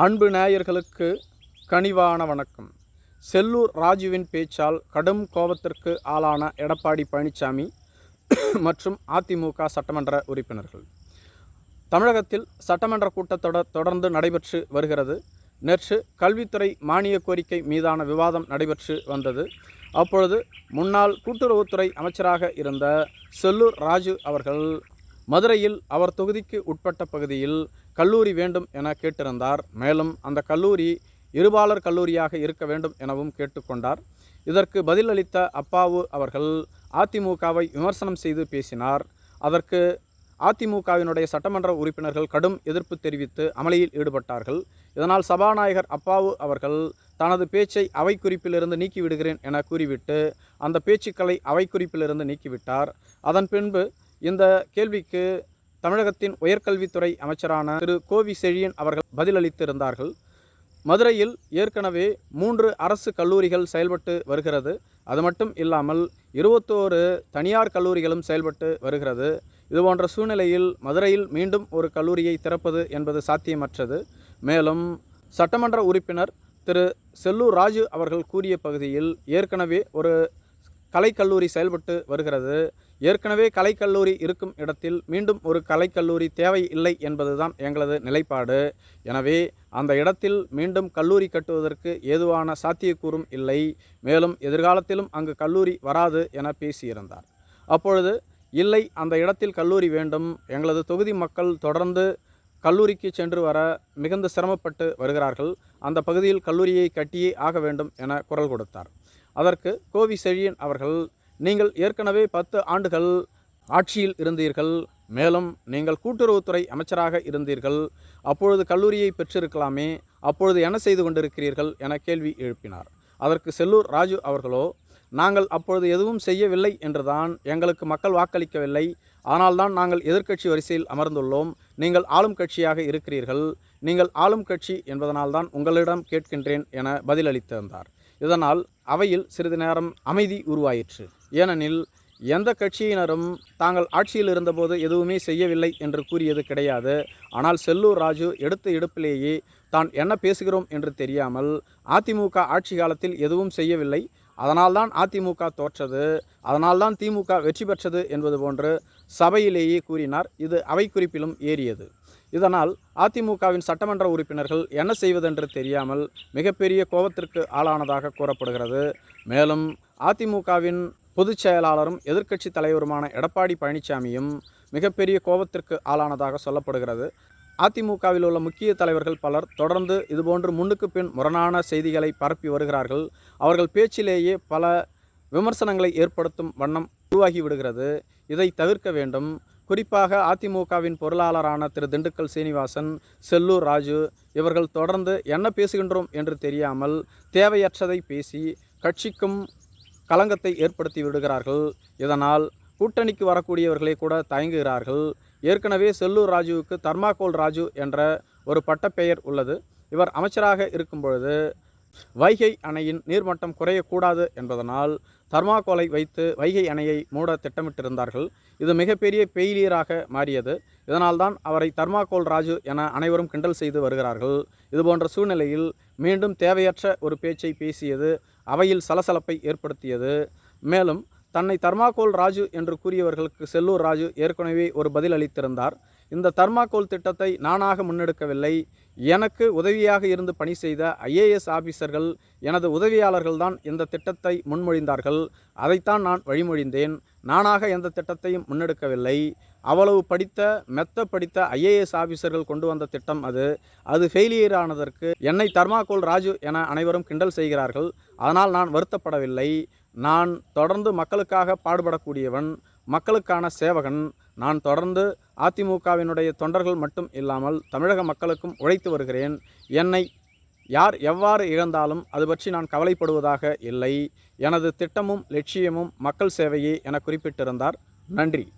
அன்பு நேயர்களுக்கு கனிவான வணக்கம். செல்லூர் ராஜுவின் பேச்சால் கடும் கோபத்திற்கு ஆளான எடப்பாடி பழனிசாமி மற்றும் அதிமுக சட்டமன்ற உறுப்பினர்கள். தமிழகத்தில் சட்டமன்ற கூட்டத்தொடர் தொடர்ந்து நடைபெற்று வருகிறது. நேற்று கல்வித்துறை மானிய கோரிக்கை மீதான விவாதம் நடைபெற்று வந்தது. அப்பொழுது முன்னாள் கூட்டுறவுத்துறை அமைச்சராக இருந்த செல்லூர் ராஜு அவர்கள் மதுரையில் அவர் தொகுதிக்கு உட்பட்ட பகுதியில் கல்லூரி வேண்டும் என கேட்டிருந்தார். மேலும் அந்த கல்லூரி இருபாலர் கல்லூரியாக இருக்க வேண்டும் எனவும் கேட்டுக்கொண்டார். இதற்கு பதிலளித்த அப்பாவு அவர்கள் அதிமுகவை விமர்சனம் செய்து பேசினார். அதற்கு அதிமுகவினுடைய சட்டமன்ற உறுப்பினர்கள் கடும் எதிர்ப்பு தெரிவித்து அமளியில் ஈடுபட்டார்கள். இதனால் சபாநாயகர் அப்பாவு அவர்கள் தனது பேச்சை அவை குறிப்பிலிருந்து நீக்கிவிடுகிறேன் என கூறிவிட்டு அந்த பேச்சுக்களை அவை குறிப்பிலிருந்து நீக்கிவிட்டார். அதன் பின்பு இந்த கேள்விக்கு தமிழகத்தின் உயர்கல்வித்துறை அமைச்சரான திரு. கோவி செழியன் அவர்கள் பதிலளித்திருந்தார்கள். மதுரையில் ஏற்கனவே மூன்று அரசு கல்லூரிகள் செயல்பட்டு வருகிறது. அது மட்டும் இல்லாமல் இருபத்தோரு தனியார் கல்லூரிகளும் செயல்பட்டு வருகிறது. இதுபோன்ற சூழ்நிலையில் மதுரையில் மீண்டும் ஒரு கல்லூரியை திறப்பது என்பது சாத்தியமற்றது. மேலும் சட்டமன்ற உறுப்பினர் திரு. செல்லூர் ராஜு அவர்கள் கூறிய பகுதியில் ஏற்கனவே ஒரு கலைக்கல்லூரி செயல்பட்டு வருகிறது. ஏற்கனவே கலைக்கல்லூரி இருக்கும் இடத்தில் மீண்டும் ஒரு கலைக்கல்லூரி தேவை இல்லை என்பதுதான் எங்களது நிலைப்பாடு. எனவே அந்த இடத்தில் மீண்டும் கல்லூரி கட்டுவதற்கு ஏதுவான சாத்தியக்கூறும் இல்லை. மேலும் எதிர்காலத்திலும் அங்கு கல்லூரி வராது என பேசியிருந்தார். அப்பொழுது இல்லை அந்த இடத்தில் கல்லூரி வேண்டும். எங்களது தொகுதி மக்கள் தொடர்ந்து கல்லூரிக்கு சென்று வர மிகுந்த சிரமப்பட்டு வருகிறார்கள். அந்த பகுதியில் கல்லூரியை கட்டியே ஆக வேண்டும் என குரல் கொடுத்தார். அதற்கு கோவி செழியன் அவர்கள் நீங்கள் ஏற்கனவே பத்து ஆண்டுகள் ஆட்சியில் இருந்தீர்கள். மேலும் நீங்கள் கூட்டுறவுத்துறை அமைச்சராக இருந்தீர்கள். அப்பொழுது கல்லூரியை பெற்றிருக்கலாமே. அப்பொழுது என்ன செய்து கொண்டிருக்கிறீர்கள் என கேள்வி எழுப்பினார். அதற்கு செல்லூர் ராஜு அவர்களோ நாங்கள் அப்பொழுது எதுவும் செய்யவில்லை என்றுதான். எங்களுக்கு மக்கள் வாக்களிக்கவில்லை. ஆனால்தான் நாங்கள் எதிர்க்கட்சி வரிசையில் அமர்ந்துள்ளோம். நீங்கள் ஆளும் கட்சியாக இருக்கிறீர்கள். நீங்கள் ஆளும் கட்சி என்பதனால்தான் உங்களிடம் கேட்கின்றேன் என பதிலளித்திருந்தார். இதனால் அவையில் சிறிது நேரம் அமைதி உருவாயிற்று. ஏனெனில் எந்த கட்சியினரும் தாங்கள் ஆட்சியில் இருந்தபோது எதுவுமே செய்யவில்லை என்று கூறியது கிடையாது. ஆனால் செல்லூர் ராஜு எடுத்த எடுப்பிலேயே தான் என்ன பேசுகிறோம் என்று தெரியாமல் அதிமுக ஆட்சி காலத்தில் எதுவும் செய்யவில்லை. அதனால்தான் அதிமுக தோற்றது. அதனால்தான் திமுக வெற்றி பெற்றது என்பது போன்று சபையிலேயே கூறினார். இது அவை குறிப்பிலும் ஏறியது. இதனால் அதிமுகவின் சட்டமன்ற உறுப்பினர்கள் என்ன செய்வதென்று தெரியாமல் மிகப்பெரிய கோபத்திற்கு ஆளானதாக கூறப்படுகிறது. மேலும் அதிமுகவின் பொதுச் செயலாளரும் எதிர்க்கட்சி தலைவருமான எடப்பாடி பழனிசாமியும் மிகப்பெரிய கோபத்திற்கு ஆளானதாக சொல்லப்படுகிறது. அதிமுகவில் உள்ள முக்கிய தலைவர்கள் பலர் தொடர்ந்து இதுபோன்று முன்னுக்கு பின் முரணான செய்திகளை பரப்பி வருகிறார்கள். அவர்கள் பேச்சிலேயே பல விமர்சனங்களை ஏற்படுத்தும் வண்ணம் உருவாகி விடுகிறது. இதை தவிர்க்க வேண்டும். குறிப்பாக அதிமுகவின் பொருளாளரான திரு திண்டுக்கல் சீனிவாசன் செல்லூர் ராஜு இவர்கள் தொடர்ந்து என்ன பேசுகின்றோம் என்று தெரியாமல் தேவையற்றதை பேசி கட்சிக்கும் களங்கத்தை ஏற்படுத்தி விடுகிறார்கள். இதனால் கூட்டணிக்கு வரக்கூடியவர்களே கூட தயங்குகிறார்கள். ஏற்கனவே செல்லூர் ராஜுவுக்கு தர்மாகோல் ராஜு என்ற ஒரு பட்டப்பெயர் உள்ளது. இவர் அமைச்சராக இருக்கும் பொழுது வைகை அணையின் நீர்மட்டம் குறையக்கூடாது என்பதனால் தர்மாகோலை வைத்து வைகை அணையை மூட திட்டமிட்டிருந்தார்கள். இது மிகப்பெரிய பெயிலியராக மாறியது. இதனால்தான் அவரை தர்மாகோல் ராஜு என அனைவரும் கிண்டல் செய்து வருகிறார்கள். இதுபோன்ற சூழ்நிலையில் மீண்டும் தேவையற்ற ஒரு பேச்சை பேசியது அவையில் சலசலப்பை ஏற்படுத்தியது. மேலும் தன்னை தர்மாகோல் ராஜு என்று கூறியவர்களுக்கு செல்லூர் ராஜு ஏற்கனவே ஒரு பதில் அளித்திருந்தார் இந்த தர்மாகோல் திட்டத்தை நானாக முன்னெடுக்கவில்லை. எனக்கு உதவியாக இருந்து பணி செய்த ஐஏஎஸ் ஆபீசர்கள் எனது உதவியாளர்கள் தான் இந்த திட்டத்தை முன்மொழிந்தார்கள். அதைத்தான் நான் வழிமொழிந்தேன். நானாக எந்த திட்டத்தையும் முன்னெடுக்கவில்லை. அவ்வளவு படித்த மெத்த படித்த ஐஏஎஸ் ஆபீசர்கள் கொண்டு வந்த திட்டம் அது. அது ஃபெயிலியர் ஆனதற்கு என்னை தர்மாகோல் ராஜு என அனைவரும் கிண்டல் செய்கிறார்கள். அதனால் நான் வருத்தப்படவில்லை. நான் தொடர்ந்து மக்களுக்காக பாடுபடக்கூடியவன். மக்களுக்கான சேவகன். நான் தொடர்ந்து அதிமுகவினுடைய தொண்டர்கள் மட்டும் இல்லாமல் தமிழக மக்களுக்கும் உழைத்து வருகிறேன். என்னை யார் எவ்வாறு இழந்தாலும் அது பற்றி நான் கவலைப்படுவதாக இல்லை. எனது திட்டமும் லட்சியமும் மக்கள் சேவையே என குறிப்பிட்டிருந்தார். நன்றி.